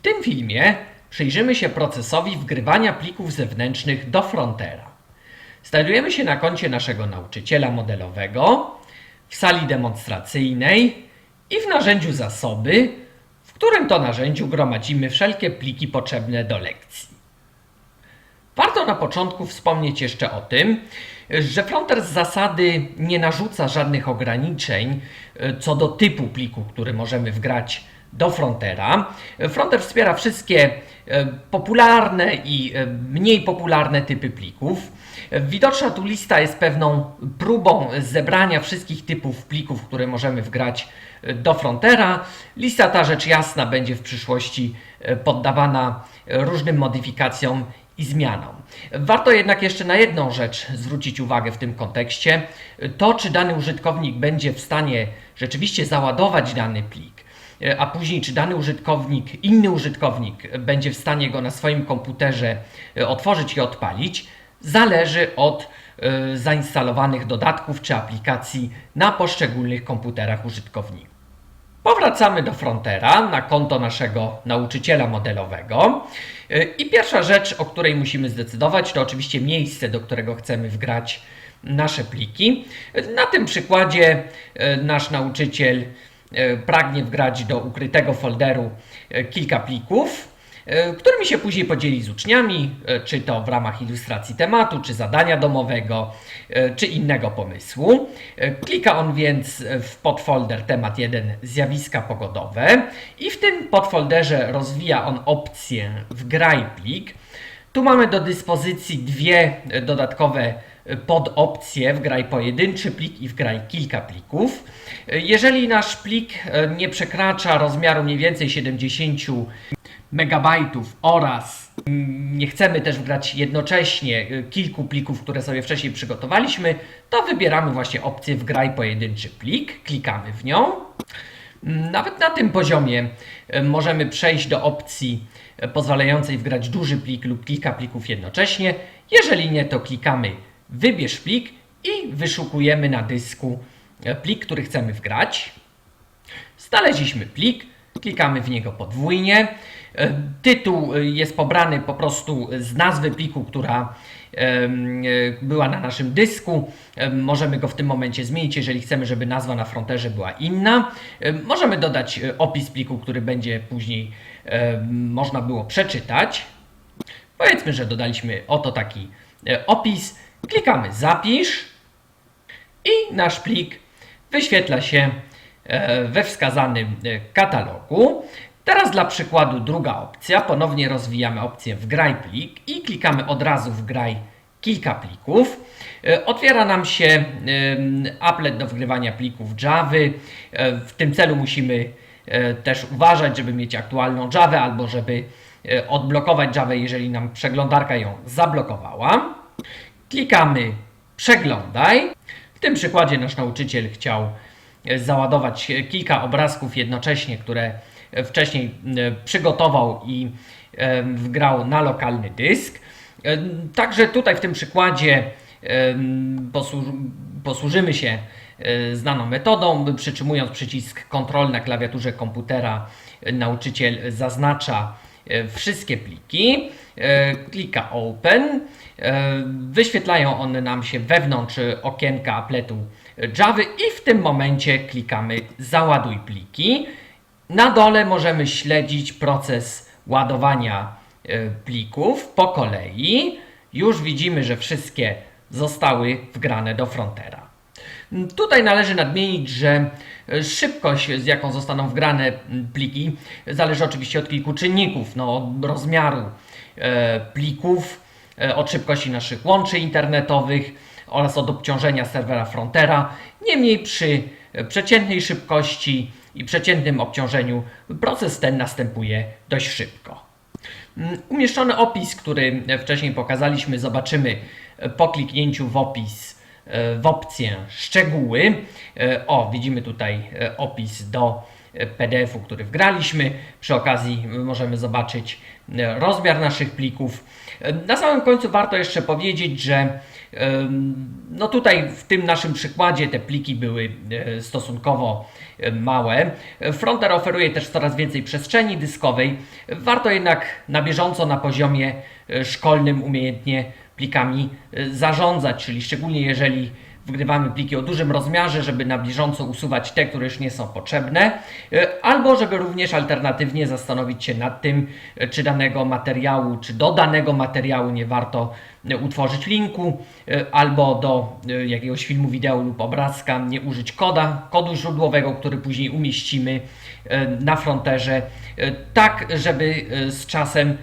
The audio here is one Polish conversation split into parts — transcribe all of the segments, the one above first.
W tym filmie przyjrzymy się procesowi wgrywania plików zewnętrznych do Frontera. Znajdujemy się na koncie naszego nauczyciela modelowego, w sali demonstracyjnej i w narzędziu zasoby, w którym to narzędziu gromadzimy wszelkie pliki potrzebne do lekcji. Warto na początku wspomnieć jeszcze o tym, że Fronter z zasady nie narzuca żadnych ograniczeń e, co do typu pliku, który możemy wgrać do Frontera. Fronter wspiera wszystkie e, popularne i e, mniej popularne typy plików. Widoczna tu lista jest pewną próbą zebrania wszystkich typów plików, które możemy wgrać do Frontera. Lista ta rzecz jasna będzie w przyszłości poddawana różnym modyfikacjom i zmianom. Warto jednak jeszcze na jedną rzecz zwrócić uwagę w tym kontekście. To, czy dany użytkownik będzie w stanie rzeczywiście załadować dany plik, a później czy dany użytkownik, inny użytkownik będzie w stanie go na swoim komputerze otworzyć i odpalić, zależy od e, zainstalowanych dodatków czy aplikacji na poszczególnych komputerach użytkowników. Powracamy do Frontera na konto naszego nauczyciela modelowego. I pierwsza rzecz, o której musimy zdecydować, to oczywiście miejsce, do którego chcemy wgrać nasze pliki. Na tym przykładzie nasz nauczyciel pragnie wgrać do ukrytego folderu yy, kilka plików, yy, którymi się później podzieli z uczniami, czy to w ramach ilustracji tematu, czy zadania domowego, czy innego pomysłu. Klika on więc w podfolder temat 1 zjawiska pogodowe i w tym podfolderze rozwija on opcję wgraj plik. Tu mamy do dyspozycji dwie e, dodatkowe e, podopcje, wgraj pojedynczy plik i wgraj kilka plików. E, Jeżeli nasz plik nie przekracza rozmiaru mniej więcej 70 megabajtów oraz mm, nie chcemy też wgrać jednocześnie kilku plików, które sobie wcześniej przygotowaliśmy, to wybieramy właśnie opcję wgraj pojedynczy plik, klikamy w nią. Nawet na tym poziomie y, możemy przejść do opcji y, pozwalającej wgrać duży plik lub kilka plików jednocześnie. Jeżeli nie, to klikamy wybierz plik i wyszukujemy na dysku y, plik, który chcemy wgrać. Znaleźliśmy plik, klikamy w niego podwójnie. E, Tytuł e, jest pobrany po prostu z nazwy pliku, która e, była na naszym dysku. Em, Możemy go w tym momencie zmienić, jeżeli chcemy, żeby nazwa na fronterze była inna. Em, Możemy dodać opis pliku, który będzie później można było przeczytać. Powiedzmy, że dodaliśmy oto taki opis. Klikamy zapisz i nasz plik wyświetla się we wskazanym e, katalogu. Teraz dla przykładu druga opcja. Ponownie rozwijamy opcję wgraj plik i klikamy od razu wgraj kilka plików. E, Otwiera nam się applet do wgrywania plików Java. E, W tym celu musimy e, też uważać, żeby mieć aktualną Java albo żeby e, odblokować Java, jeżeli nam przeglądarka ją zablokowała. Klikamy przeglądaj. W tym przykładzie nasz nauczyciel chciał e, załadować kilka obrazków jednocześnie, które wcześniej e, przygotował i e, wgrał na lokalny dysk. E, Także tutaj w tym przykładzie posłuż- posłużymy się znaną metodą, przytrzymując przycisk Ctrl na klawiaturze komputera, nauczyciel zaznacza wszystkie pliki, klika Open, wyświetlają one nam się wewnątrz okienka appletu Java i w tym momencie klikamy Załaduj pliki. Na dole możemy śledzić proces ładowania e, plików po kolei. Już widzimy, że wszystkie zostały wgrane do frontera. Tutaj należy nadmienić, że e, szybkość, z jaką zostaną wgrane pliki, zależy oczywiście od kilku czynników, no, od rozmiaru e, plików, od szybkości naszych łączy internetowych oraz od obciążenia serwera Frontera. Niemniej przy przeciętnej szybkości i przeciętnym obciążeniu proces ten następuje dość szybko. Mm, Umieszczony opis, który wcześniej pokazaliśmy, zobaczymy po kliknięciu w opis e, w opcję szczegóły. E, O, widzimy tutaj e, opis do PDF-u, który wgraliśmy. Przy okazji możemy zobaczyć rozmiar naszych plików. Na samym końcu warto jeszcze powiedzieć, że No tutaj w tym naszym przykładzie te pliki były e, stosunkowo e, małe. Frontier oferuje też coraz więcej przestrzeni dyskowej. Warto jednak na bieżąco na poziomie e, szkolnym umiejętnie plikami zarządzać, czyli szczególnie jeżeli wgrywamy pliki o dużym rozmiarze, żeby na bieżąco usuwać te, które już nie są potrzebne, e, albo żeby również alternatywnie zastanowić się nad tym, e, czy danego materiału, czy do danego materiału nie warto e, utworzyć linku, albo do jakiegoś filmu, wideo lub obrazka nie użyć koda, kodu źródłowego, który później umieścimy na fronterze, tak żeby z czasem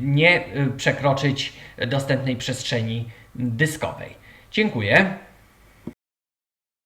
nie przekroczyć dostępnej przestrzeni dyskowej. Dziękuję.